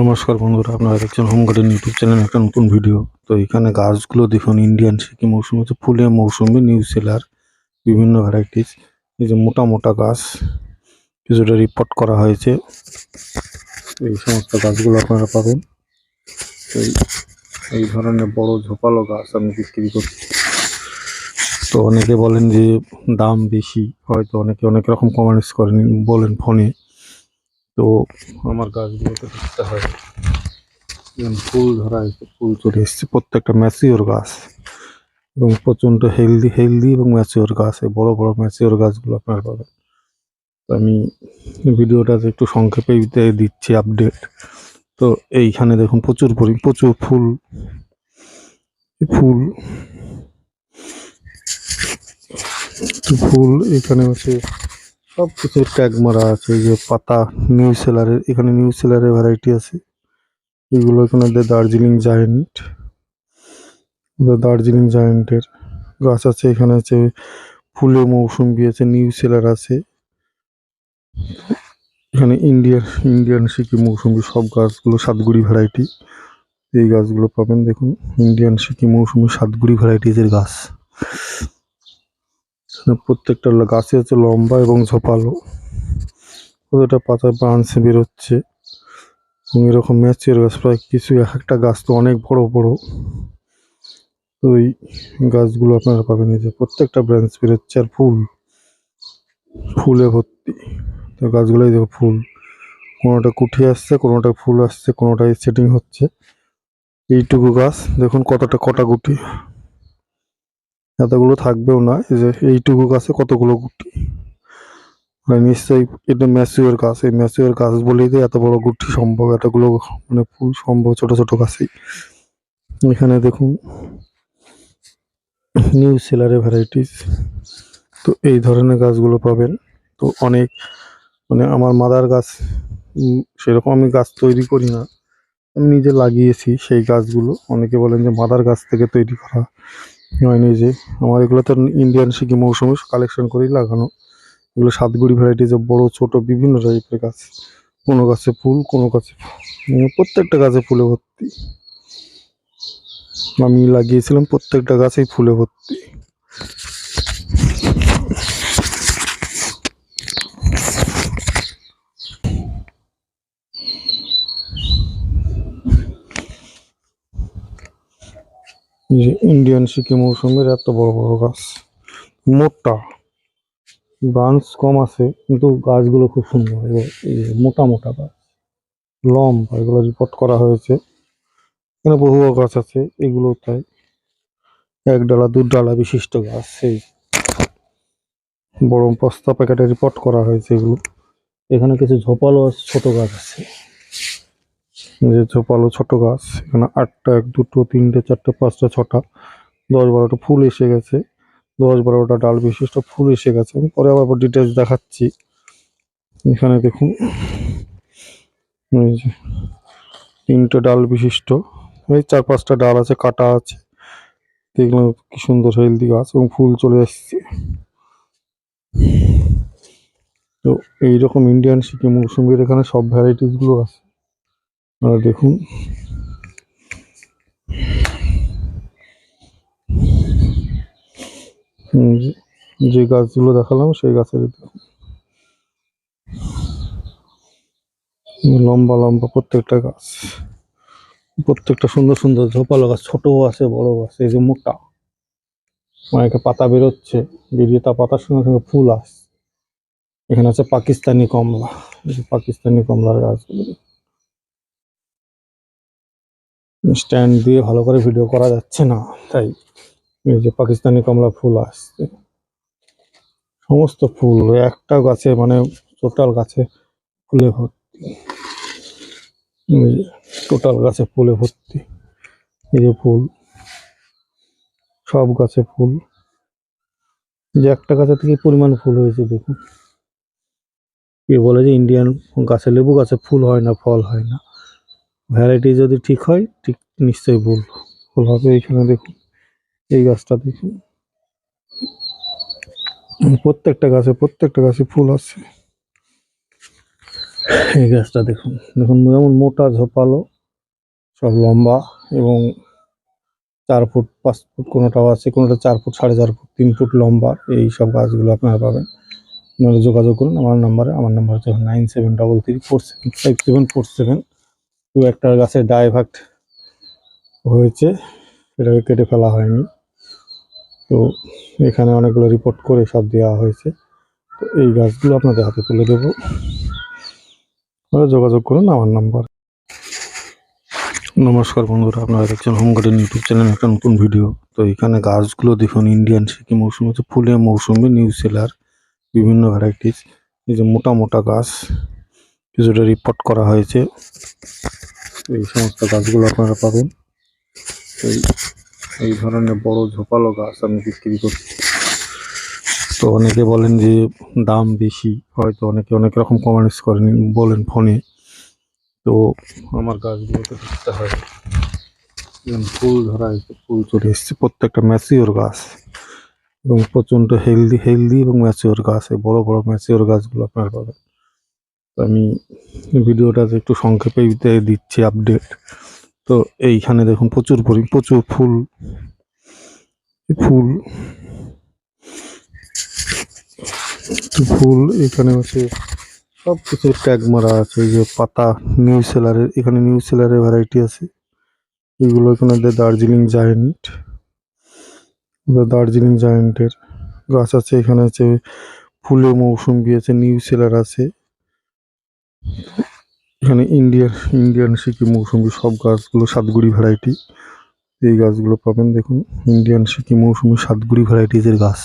নমস্কার বন্ধুরা, আপনারা দেখছেন হোম গার্ডেন ইউটিউব চ্যানেল একটা নতুন ভিডিও তো এখানে গাছগুলো দেখুন ইন্ডিয়ান সিকি মৌসুমি হচ্ছে ফুলে মৌসুমি নিউ সেলার বিভিন্ন ভ্যারাইটিস এই যে মোটা মোটা গাছ, কিছুটা রিপোর্ট করা হয়েছে। এই সমস্ত গাছগুলো আপনারা পাবেন। এই এই ধরনের বড় ঝোপালো গাছ আমি বিক্রি করছি। তো অনেকে বলেন যে দাম বেশি, হয়তো অনেকে অনেক রকম কমেন্টস করেন, বলেন ফোনে। তো আমার গাছগুলোতে দেখতে হয়। ফুল ধরা হয়েছে, ফুল চলে এসছে। প্রত্যেকটা ম্যাচিওর গাছ। এবং প্রচণ্ড হেলদি হেলদি এবং ম্যাচিওর গাছ। এই বড় বড় ম্যাচিওর গাছগুলো আপনার পাবেন। আমি ভিডিওটাতে একটু সংক্ষেপে দিচ্ছি আপডেট তো এইখানে দেখুন প্রচুর পরি, প্রচুর ফুল। ফুল। ফুল এখানে হচ্ছে সব কিছু ট্যাগ মারা আছে যে পাতা নিউ সেলারের এখানে নিউ সেলারের ভ্যারাইটি আছে। এগুলো এখানে দার্জিলিং জায়েন্ট দার্জিলিং জায়েন্টের গাছ আছে, এখানে আছে ফুলে মৌসুমি আছে নিউ সেলার আছে। এখানে ইন্ডিয়ান ইন্ডিয়ান সিকি মৌসুমি সব গাছগুলো সাতগুড়ি ভ্যারাইটি এই গাছগুলো পাবেন, দেখুন ইন্ডিয়ান সিকি মৌসুমি সাতগুড়ি ভ্যারাইটিজের গাছ। প্রত্যেকটা গাছে হচ্ছে লম্বা এবং ঝোপালো। প্রতিটা পাতায় ব্রাঞ্চ বেরোচ্ছে এবং এরকম ম্যাচের গাছ, প্রায় কিছু এক একটা গাছ তো অনেক বড় বড়। এই গাছগুলো আপনারা পাবেন যে প্রত্যেকটা ব্রাঞ্চ বেরোচ্ছে আর ফুল। ফুলে ভর্তি। তো গাছগুলোই দেখো ফুল। কোনোটা কুঠি আসছে, কোনোটা ফুল আসছে, কোনোটাই সেটিং হচ্ছে। এইটুকু গাছ, দেখুন কতটা কটা গুটি এতগুলো থাকবেও না, এই যে এইটুকু গাছে কতগুলো গুটি? মানে নিশ্চয়ই এটা ম্যাচিওর গাছ, এই ম্যাচিওর গাছ বলেই তো এত বড় গুটি সম্ভব, এতগুলো মানে ফুল সম্ভব ছোট ছোট গাছেই। এখানে দেখুন, নিউ সেলারের ভ্যারাইটিস। তো এই ধরনের গাছগুলো পাবেন। তো অনেক মানে আমার মাদার গাছ সেরকম আমি গাছ তৈরি করি না। আমি নিজে লাগিয়েছি সেই গাছগুলো। অনেকে বলেন যে মাদার গাছ থেকে তৈরি করা। হয়নি যে, আমার এগুলো তো ইন্ডিয়ান সিকি মৌসুমি কালেকশন করেই লাগানো। এগুলো সাতগুড়ি ভ্যারাইটিজের বড়, ছোট, বিভিন্ন টাইপের গাছ। কোনো গাছে ফুল, কোনো গাছে প্রত্যেকটা গাছে ফুলে ভর্তি। আমি লাগিয়েছিলাম প্রত্যেকটা গাছেই ফুলে ভর্তি। যে ইন্ডিয়ান সিকি মৌসুমের এত বড় বড় গাছ। মোটা। ব্রাঞ্চ কম আছে, কিন্তু গাছগুলো খুব সুন্দর। মোটা মোটা গাছ। লম্বা, এগুলো রিপোর্ট করা হয়েছে। এখানে বহু গাছ আছে, এগুলো তাই এক ডালা দু ডালা বিশিষ্ট গাছ। সেই বড় বস্তা প্যাকেটে রিপোর্ট করা হয়েছে এগুলো। এখানে কিছু ঝোপালো ছোট গাছ আছে। যে ঝোপালো ছোট গাছ, এখানে আটটা, এক, দুটো, তিনটে, চারটে, পাঁচটা, ছটা, দশ বারোটা ফুল এসে গেছে। দশ বারোটা ডাল বিশিষ্ট ফুল এসে গেছে। আমি পরে আবার ডিটেলস দেখাচ্ছি। এখানে দেখুন তিনটে ডাল বিশিষ্ট। এই চার, পাঁচটা ডাল আছে, কাটা আছে। দেখলাম কি সুন্দর হেলদি গাছ এবং ফুল চলে এসছে। তো এইরকম ইন্ডিয়ান সিকি মৌসুমির এখানে সব ভ্যারাইটিসগুলো আছে। আর দেখুন। যে- গাছগুলো দেখালাম, সেই গাছের লম্বা লম্বা প্রত্যেকটা গাছ। প্রত্যেকটা সুন্দর সুন্দর ঝোপালো গাছ ছোটও আছে, বড় আছে, এই যে মোটা। অনেকে পাতা বেরোচ্ছে, বেরিয়ে তা পাতার সঙ্গে সঙ্গে ফুল আসছে। এখানে আছে পাকিস্তানি কমলা পাকিস্তানি কমলার গাছগুলো। স্ট্যান্ড দিয়ে ভালো করে ভিডিও করা যাচ্ছে না, তাই এই যে পাকিস্তানি কমলা ফুল আসছে। সমস্ত ফুল, একটা গাছে মানে টোটাল গাছে ফুলে ভর্তি। টোটাল গাছে ফুলে ভর্তি। এই যে ফুল, সব গাছে ফুল। যে একটা গাছে থেকে পরিমাণ ফুল হয়েছে দেখুন। কে বলে যে ইন্ডিয়ান গাছে লেবু গাছে ফুল হয় না, ফল হয় না। ভ্যারাইটি যদি ঠিক হয়, ঠিক নিশ্চয়ই ফুল ফুল হবে এইখানে দেখুন, এই গাছটা দেখুন। প্রত্যেকটা গাছে প্রত্যেকটা গাছে ফুল আছে এই গাছটা দেখুন দেখুন, যেমন মোটা, ঝোপালো, সব লম্বা এবং চার ফুট, পাঁচ ফুট কোনোটাও আছে, কোনোটা চার ফুট, সাড়ে চার ফুট, তিন ফুট লম্বা। এই সব গাছগুলো আপনারা পাবেন। আপনারা যোগাযোগ করুন, আমার নাম্বারে, আমার নাম্বার হচ্ছে nine seven double three four seven five seven four seven. তো একটা গাছের ডাইভার্ট হয়েছে এটাকে কেটে ফেলা হয়নি। তো এখানে অনেকগুলো রিপোর্ট করে সব দেওয়া হয়েছে। তো এই গাছগুলো আপনাদের হাতে তুলে দেবো। যোগাযোগ করুন, আমার নাম্বার। নমস্কার বন্ধুরা, আপনারা দেখছেন হোম গার্ডেন ইউটিউব চ্যানেল একটা নতুন ভিডিও তো এখানে গাছগুলো দেখুন ইন্ডিয়ান সিকি মৌসুমি হচ্ছে ফুলে মৌসুমি নিউ সেলার বিভিন্ন ভ্যারাইটিস এই যে মোটা মোটা গাছ, কিছুটা রিপোর্ট করা হয়েছে। এই সমস্ত গাছগুলো আপনারা পাবেন। এই এই ধরনের বড় ঝোপালো গাছ আমি বিক্রি করছি। তো অনেকে বলেন যে দাম বেশি, হয়তো অনেকে অনেক রকম কমেন্টস করেন, বলেন ফোনে। তো আমার গাছগুলোতে দেখতে হয়, যেমন ফুল ধরা হয়েছে ফুল চলে এসছে, প্রত্যেকটা ম্যাচিওর গাছ। এবং প্রচণ্ড হেলদি হেলদি এবং ম্যাচিওর গাছ, এই বড় বড় ম্যাচিওর গাছগুলো আপনারা পাবেন। আমি ভিডিওটাতে একটু সংক্ষেপে দিচ্ছি আপডেট তো এইখানে দেখুন প্রচুর পরি, প্রচুর ফুল। ফুল। ফুল এখানে হচ্ছে সব কিছু ট্যাগ মারা আছে, এই যে পাতা নিউ সেলারের এখানে নিউ সেলারের ভ্যারাইটি আছে। এগুলো এখানে দার্জিলিং জায়েন্ট দার্জিলিং জায়েন্টের গাছ আছে, এখানে আছে ফুলে মৌসুমি আছে নিউ সেলার আছে। এখানে ইন্ডিয়ান ইন্ডিয়ান সিকি মৌসুমি সব গাছগুলো সাতগুড়ি ভ্যারাইটি এই গাছগুলো পাবেন দেখুন, ইন্ডিয়ান সিকি মৌসুমি সাতগুড়ি ভ্যারাইটিজের গাছ।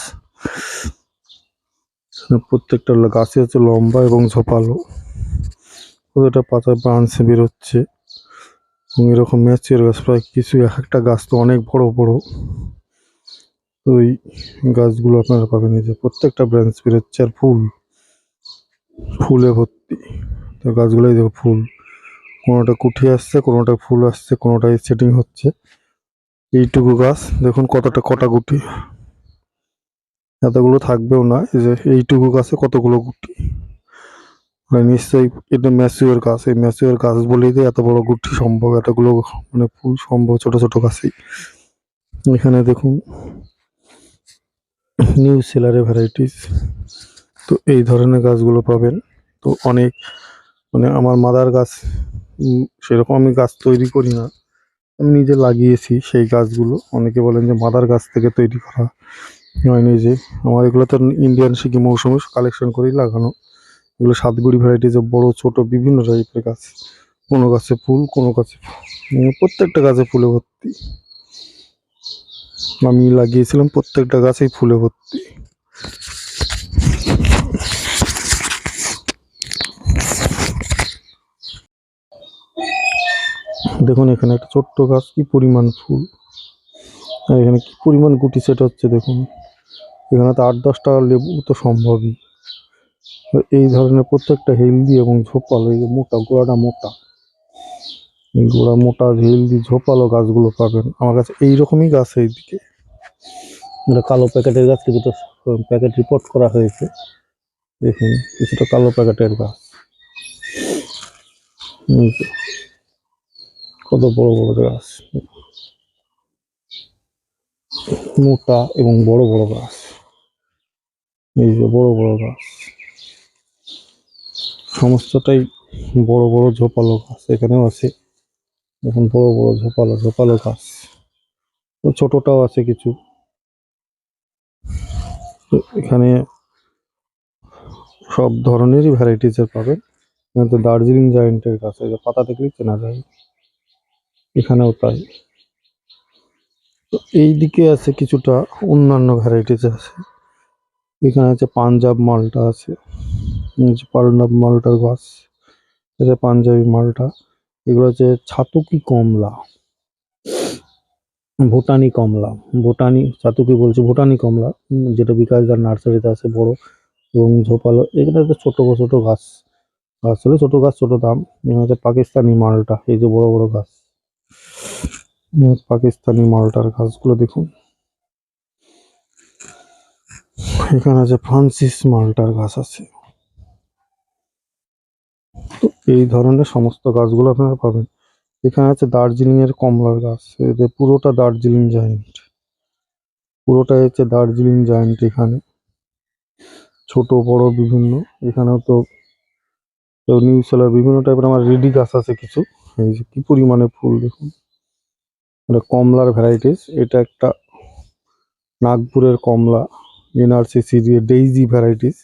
প্রত্যেকটা গাছে হচ্ছে লম্বা এবং ঝোপালো। প্রতিটা পাতায় ব্রাঞ্চ বেরোচ্ছে। এবং এরকম ম্যাচিওর গাছ, প্রায় কিছু এক একটা গাছ তো অনেক বড় বড়। ওই গাছগুলো আপনারা পাবেন এই যে প্রত্যেকটা ব্রাঞ্চ বেরোচ্ছে আর ফুল, ফুলে ভর্তি। তো গাছগুলোই দেখো ফুল। কোনোটা কুঠি আসছে, কোনোটা ফুল আসছে, কোনোটাই সেটিং হচ্ছে। এইটুকু গাছ, দেখুন কতটা কটা গুটি। এতগুলো থাকবেও না, এই যে এইটুকু গাছে কতগুলো গুটি। মানে নিশ্চয়ই এটা ম্যাচিওর গাছ, এই ম্যাচিওর গাছ বলেই তো এত বড় গুটি সম্ভব, এতগুলো মানে ফুল সম্ভব ছোট ছোট গাছেই। এখানে দেখুন নিউ সেলারে ভ্যারাইটিস তো এই ধরনের গাছগুলো পাবেন। তো অনেক মানে আমার মাদার গাছ সেরকম আমি গাছ তৈরি করি না। আমি নিজে লাগিয়েছি সেই গাছগুলো। অনেকে বলেন যে মাদার গাছ থেকে তৈরি করা হয়নি নিজে আমার এগুলো তো ইন্ডিয়ান সিকি মৌসুমি কালেকশন করেই লাগানো। এগুলো সাতগুড়ি ভ্যারাইটিজের বড় ছোট বিভিন্ন টাইপের গাছ। কোনো গাছে ফুল কোনো গাছে উম, প্রত্যেকটা গাছে ফুলে ভর্তি। আমি লাগিয়েছিলাম প্রত্যেকটা গাছেই ফুলে ভর্তি। দেখুন এখানে একটা ছোট্ট গাছ, কি পরিমাণ ফুল। আর এখানে কি পরিমাণ গুটি সেট হচ্ছে দেখুন। এখানে তো আট দশটা লেবু তো সম্ভবই। এই ধরনের প্রত্যেকটা হেলদি এবং ঝোপালো, এই মোটা, গোড়াটা মোটা। এই গোড়া মোটা, হেলদি, ঝোপালো গাছগুলো পাবেন। আমার কাছে এইরকমই গাছ এইদিকে। কালো প্যাকেটের গাছ কিছুটা প্যাকেট রিপোর্ট করা হয়েছে। দেখুন, কিছুটা কালো প্যাকেটের গাছ। কত বড় বড় গাছ? মোটা এবং বড় বড় গাছ। এই যে বড় বড় গাছ। সমস্তটাই বড় বড় ঝোপালো গাছ, এখানেও আছে। এখন বড় বড় ঝোপালো ঝোপালো গাছ। ছোটটাও আছে কিছু। এখানে সব ধরনেরই ভ্যারাইটিসের তো দার্জিলিং জায়েন্টের গাছ পাতা দেখলেই চেনা যায়। এখানেও তাই। তো এই দিকে আছে কিছুটা অন্যান্য ভ্যারাইটিস আছে। এখানে আছে পাঞ্জাব মালটা আছে পাঞ্জাব মালটার গাছ এটা পাঞ্জাবি মালটা। এগুলো হচ্ছে ছাতুকি কমলা, ভুটানি কমলা, ভুটানি, ছাতুকি বলছে, ভুটানি কমলা, যেটা বিকাশদার নার্সারিতে আছে বড় এবং ঝোপালো। এখানে তো ছোট ছোট গাছ গাছ হলে ছোট গাছ ছোট দাম। এখানে হচ্ছে পাকিস্তানি মালটা, এই যে বড় বড় গাছ। পাকিস্তানি মালটার গাছগুলো দেখুন। এখানে আছে ফ্রান্সিস মালটার গাছ আছে। তো এই ধরনের সমস্ত গাছগুলো আপনারা পাবেন। এখানে আছে দার্জিলিং এর কমলার গাছ। এদের পুরোটা দার্জিলিং জায়েন্ট। পুরোটাই হচ্ছে দার্জিলিং জায়েন্ট এখানে। ছোট, বড়, বিভিন্ন। এখানেও তো নিউ সেলার বিভিন্ন টাইপের। আমার রেডি গাছ আছে কিছু। এই যে কি পরিমাণে ফুল দেখুন। এটা কমলার ভ্যারাইটিস এটা একটা নাগপুরের কমলা এনআরসিসি দিয়ে ডেইজি ভ্যারাইটিস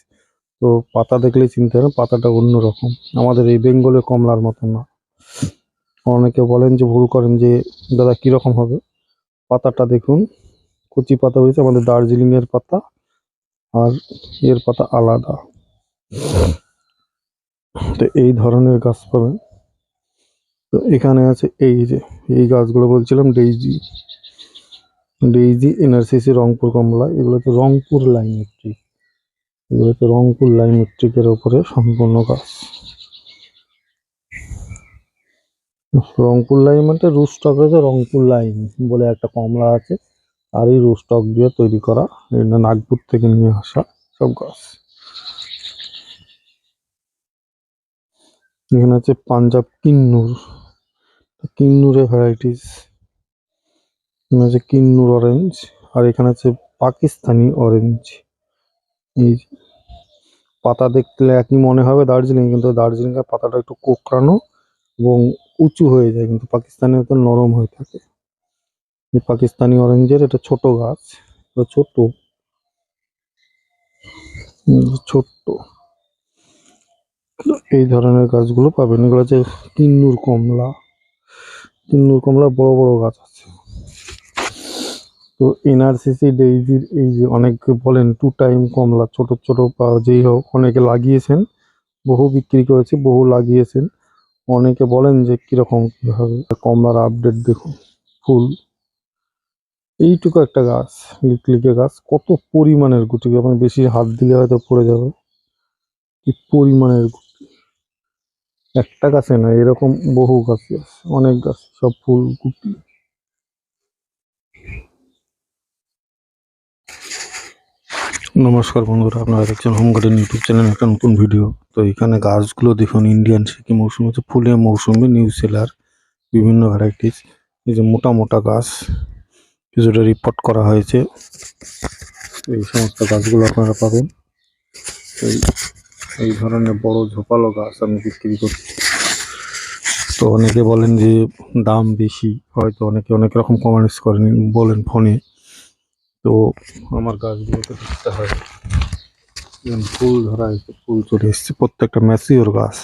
তো পাতা দেখলেই চিনতে হবে পাতাটা অন্যরকম। আমাদের এই বেঙ্গলের কমলার মতো না। অনেকে বলেন যে, ভুল করেন যে, দাদা কীরকম হবে? পাতাটা দেখুন, কচি পাতা হয়েছে আমাদের দার্জিলিংয়ের পাতা, আর এর পাতা আলাদা। তো এই ধরনের গাছ পাবেন। তো এখানে আছে এই যে, এই গাছগুলো বলছিলাম, ডেইজি। ডেইজি, এনআরসিসি, রংপুর কমলা এগুলো তো রংপুর লাইমেট্রিক এগুলো তো রংপুর লাইমেট্রিকের ওপরে সম্পূর্ণ গাছ। রংপুর লাইন মানে রুস্টক হয়েছে রংপুর লাইন বলে একটা কমলা আছে, আর এই রুস্টক দিয়ে তৈরি করা এটা নাগপুর থেকে নিয়ে আসা সব গাছ। এখানে আছে পাঞ্জাব কিন্নুর কিন্নুরের ভ্যারাইটিস এখানে আছে কিন্নুর অরেঞ্জ আর এখানে আছে পাকিস্তানি অরেঞ্জ এই পাতা দেখলে একই মনে হবে দার্জিলিং, কিন্তু দার্জিলিং এর পাতাটা একটু কোকড়ানো এবং উঁচু হয়ে যায়, কিন্তু পাকিস্তানি তো নরম হয়ে থাকে। এই পাকিস্তানি অরেঞ্জের এটা ছোট গাছ ছোট। ছোট্ট। এই ধরনের গাছগুলো পাবেন। এগুলো হচ্ছে কিন্নুর কমলা। কিন্নুর কমলা, বড় বড় গাছ আছে। তো এনআরসিসি ডেইজির এই যে অনেকে বলেন টু টাইম কমলা, ছোট ছোট বা যেই হোক, অনেকে লাগিয়েছেন, বহু বিক্রি করেছে, বহু লাগিয়েছেন। অনেকে বলেন যে কীরকম কি হবে, কমলার আপডেট দেখুন, ফুল। এইটুকু একটা গাছ লিকলিকে গাছ, কত পরিমাণের গুটি আপনি বেশি হাত দিলে হয়তো পড়ে যাবে। কি পরিমাণের গুটি একটা গাছে না, এরকম বহু গাছ আছে, অনেক গাছ, সব ফুল গুটি নমস্কার বন্ধুরা, আপনারা দেখছেন হোম গার্ডেন ইউটিউব চ্যানেল একটা নতুন ভিডিও তো এখানে গাছগুলো দেখুন ইন্ডিয়ান সিকি মৌসুম হচ্ছে, ফুলে মৌসুমি নিউ সেলার বিভিন্ন ভ্যারাইটিস এই যে মোটা মোটা গাছ, কিছুটা রিপোর্ট করা হয়েছে। এই সমস্ত গাছগুলো আপনারা পাবেন। এই এই ধরনের বড় ঝোপালো গাছ আমি বিক্রি করছি। তো অনেকে বলেন যে দাম বেশি, হয়তো অনেকে অনেক রকম কমেন্টস করেন, বলেন ফোনে তো আমার গাছগুলোতে দেখতে হয় ফুল ধরা হয়েছে, ফুল চলে এসছে, প্রত্যেকটা ম্যাচিওর গাছ।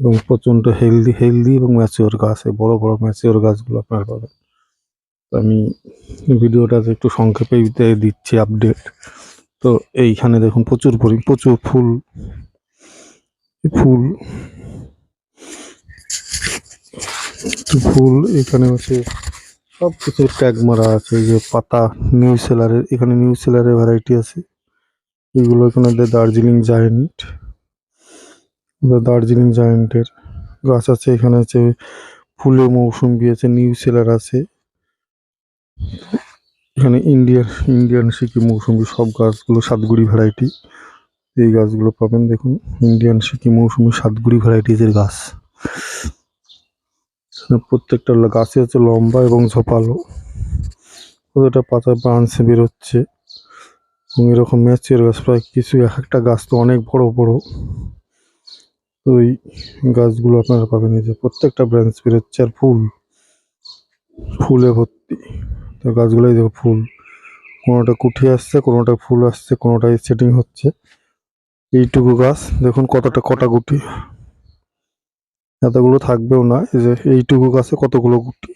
এবং প্রচণ্ড হেলদি হেলদি এবং ম্যাচিওর গাছ, এই বড় বড় ম্যাচিওর গাছগুলো আপনারা পাবেন। আমি ভিডিওটাতে একটু সংক্ষেপে দিচ্ছি আপডেট তো এইখানে দেখুন প্রচুর পরি, প্রচুর ফুল ফুল ফুল, এখানে হচ্ছে সব কিছু ট্যাগ মারা আছে যে পাতা নিউ সেলারের এখানে নিউ সেলারের ভ্যারাইটি আছে। এগুলো এখানে দার্জিলিং জায়েন্ট দার্জিলিং জায়েন্টের গাছ আছে, এখানে আছে ফুলে মৌসুম্বি আছে নিউ সেলার আছে। এখানে ইন্ডিয়ান ইন্ডিয়ান সিকি মৌসুম্বি সব গাছগুলো সাতগুড়ি ভ্যারাইটি এই গাছগুলো পাবেন। দেখুন, ইন্ডিয়ান সিকি মৌসুমি সাতগুড়ি ভ্যারাইটিজের গাছ। প্রত্যেকটা গাছে হচ্ছে লম্বা এবং ঝোপালো। প্রতিটা পাতা ব্রাঞ্চ বেরোচ্ছে এবং এরকম ম্যাচের গাছ, প্রায় কিছু এক একটা গাছ তো অনেক বড় বড়। তো ওই গাছগুলো আপনারা পাবেন এই যে প্রত্যেকটা ব্রাঞ্চ বেরোচ্ছে আর ফুল, ফুলে ভর্তি। তো গাছগুলোই দেখো ফুল। কোনোটা কুঠি আসছে, কোনোটা ফুল আসছে, কোনোটাই সেটিং হচ্ছে। এইটুকু গাছ, দেখুন কতটা কটা গুটি। এতগুলো থাকবেও না, এই যে এইটুকু গাছে কতগুলো গুটি।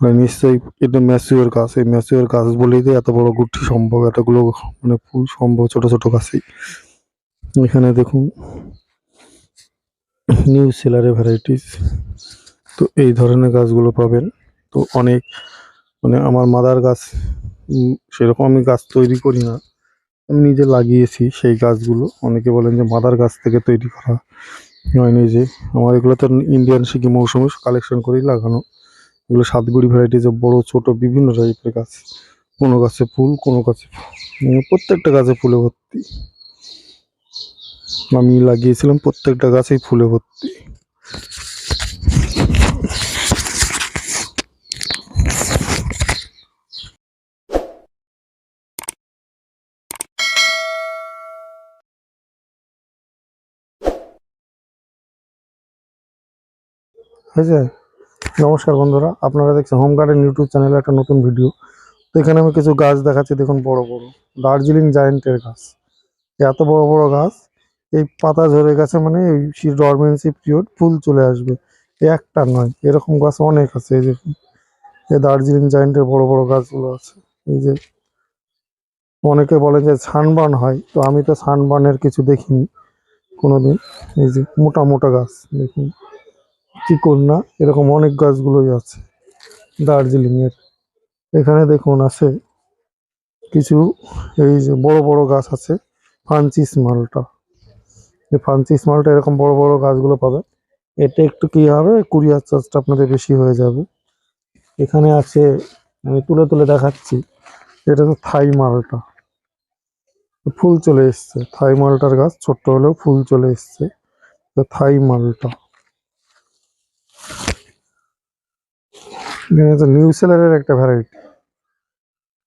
মানে নিশ্চয়ই এটা ম্যাচিওর গাছ, এই ম্যাচিওর গাছ বলেই তো এত বড় গুটি সম্ভব, এতগুলো মানে ফুল সম্ভব ছোট ছোট গাছেই। এখানে দেখুন নিউ সেলারের ভ্যারাইটিস তো এই ধরনের গাছগুলো পাবেন। তো অনেক মানে আমার মাদার গাছ সেরকম আমি গাছ তৈরি করি না। আমি নিজে লাগিয়েছি সেই গাছগুলো। অনেকে বলেন যে মাদার গাছ থেকে তৈরি করা হয়নি যে আমার এগুলো তো ইন্ডিয়ান সিকি মৌসুমে কালেকশন করেই লাগানো। এগুলো সাতগুড়ি ভ্যারাইটিজের বড় ছোট বিভিন্ন টাইপের গাছ। কোনো গাছে ফুল কোনো গাছে উম, প্রত্যেকটা গাছে ফুলে ভর্তি। আমি লাগিয়েছিলাম প্রত্যেকটা গাছেই ফুলে ভর্তি। হয়েছে নমস্কার বন্ধুরা, আপনারা দেখছেন হোম গার্ডেন ইউটিউব চ্যানেলে একটা নতুন ভিডিও তো এখানে আমি কিছু গাছ দেখাচ্ছি, দেখুন বড় বড়। দার্জিলিং জায়েন্টের গাছ। এত বড় বড় গাছ, এই পাতা ঝরে গেছে মানে এই ডরমেন্সি পিরিয়ড ফুল চলে আসবে। একটা নয়, এরকম গাছ অনেক আছে, এই যে, এই দার্জিলিং জায়েন্টের বড় বড় গাছগুলো আছে। এই যে, অনেকে বলে যে সানবার্ন হয়, তো আমি তো সানবার্নের কিছু দেখিনি কোনোদিন। এই যে, মোটা মোটা গাছ, দেখুন। চিকন না এরকম অনেক গাছগুলোই আছে দার্জিলিং এর এখানে দেখুন আছে কিছু, এই যে বড় বড় গাছ আছে ফানচিস মালটা এই ফানচিস মালটা এরকম বড় বড় গাছগুলো পাবে এতে একটু কি হবে? কুরিয়ার চার্জটা আপনাদের বেশি হয়ে যাবে। এখানে আছে, আমি তুলে তুলে দেখাচ্ছি, এটা তো থাই মালটা। ফুল চলে এসছে। থাই মালটার গাছ ছোট্ট হলেও ফুল চলে এসছে। থাই মালটা। এখানে তো নিউ সেলারের একটা ভ্যারাইটি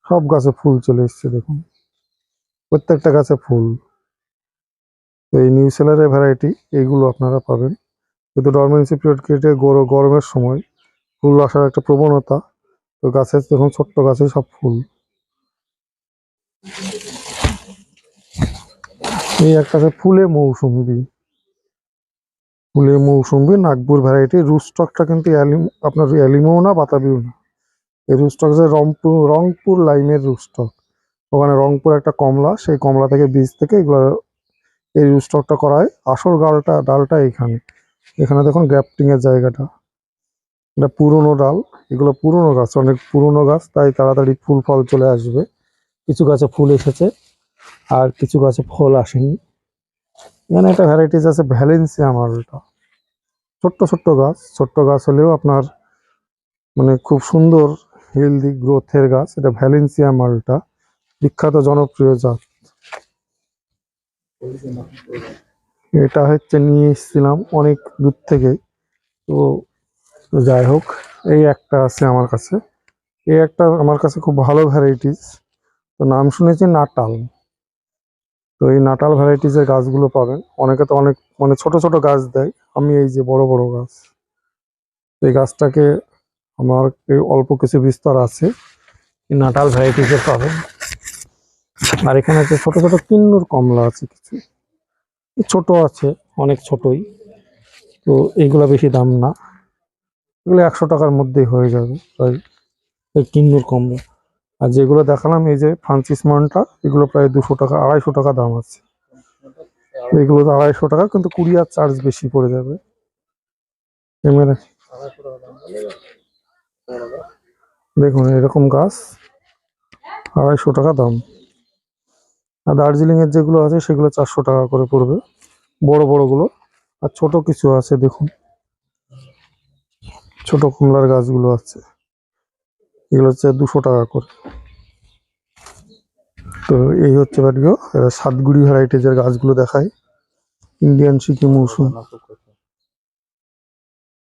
সব গাছে ফুল চলে এসছে, দেখুন। প্রত্যেকটা গাছে ফুল। তো এই নিউ সেলারের ভ্যারাইটি এইগুলো আপনারা পাবেন। কিন্তু ডরমেন্সি পিরিয়ড কেটে গর- গরমের সময় ফুল আসার একটা প্রবণতা, তো গাছের দেখুন ছোট্ট গাছে সব ফুল। এই একটা ফুলে মৌসুম্বি ফুলে মৌসুম্বি নাগপুর ভ্যারাইটি রুস্টকটা কিন্তু আপনার অ্যালিমও না, বাতাবিও না। এই রুস্টক যে রংপুর রংপুর লাইনের রুস্টক ওখানে রংপুর একটা কমলা, সেই কমলা থেকে বীজ থেকে এগুলো, এই রুস্টকটা করায় আসল গালটা ডালটা এখানে। এখানে দেখুন গ্যাপটিং এর জায়গাটা। এটা পুরনো ডাল, এগুলো পুরনো গাছ, অনেক পুরনো গাছ, তাই তাড়াতাড়ি ফুল ফল চলে আসবে। কিছু গাছে ফুল এসেছে, আর কিছু গাছে ফল আসেনি। এখানে একটা ভ্যারাইটিস আছে ভ্যালেন্সিয়া মালটা। ছোট্ট ছোট্ট গাছ। ছোট্ট গাছ হলেও আপনার মানে খুব সুন্দর হেলদি গ্রোথের গাছ। এটা ভ্যালেন্সিয়া মালটা। বিখ্যাত জনপ্রিয় জাত। এটা হচ্ছে নিয়ে এসেছিলাম অনেক দূর থেকে। তো যাই হোক, এই একটা আছে আমার কাছে। এই একটা আমার কাছে খুব ভালো ভ্যারাইটিস তো নাম শুনেছি নাটাল। তো এই নাটাল ভ্যারাইটিসের গাছগুলো পাবেন। অনেকে তো অনেক মানে ছোট ছোট গাছ দেয়। আমি এই যে বড় বড় গাছ, এই গাছটাকে আমার অল্প কিছু বিস্তার আছে নাটাল ভ্যারাইটিসের পাবেন আর এখানে আছে ছোটো ছোটো কিন্নুর কমলা আছে কিছু। ছোট আছে, অনেক ছোটই। তো এইগুলা বেশি দাম না। এগুলো একশো টাকার মধ্যেই হয়ে যাবে, প্রায় এই কিন্নুর কমলা। আর যেগুলো দেখালাম, এই যে ফ্রান্সিস মানটা এগুলো প্রায় দুশো টাকা, আড়াইশো টাকা দাম আছে। এগুলো তো আড়াইশো টাকা, কিন্তু কুরিয়ার চার্জ বেশি পড়ে যাবে। দেখুন, এরকম গাছ, আড়াইশো টাকা দাম। আর দার্জিলিং এর যেগুলো আছে, সেগুলো চারশো টাকা করে পড়বে। বড় বড়গুলো আর ছোট কিছু আছে, দেখুন। ছোট কমলার গাছগুলো আছে। এগুলো হচ্ছে দুশো টাকা করে। তো এই হচ্ছে বাড়িও সাতগুড়ি ভ্যারাইটিজের গাছগুলো দেখায় ইন্ডিয়ান সিকিম মৌসুম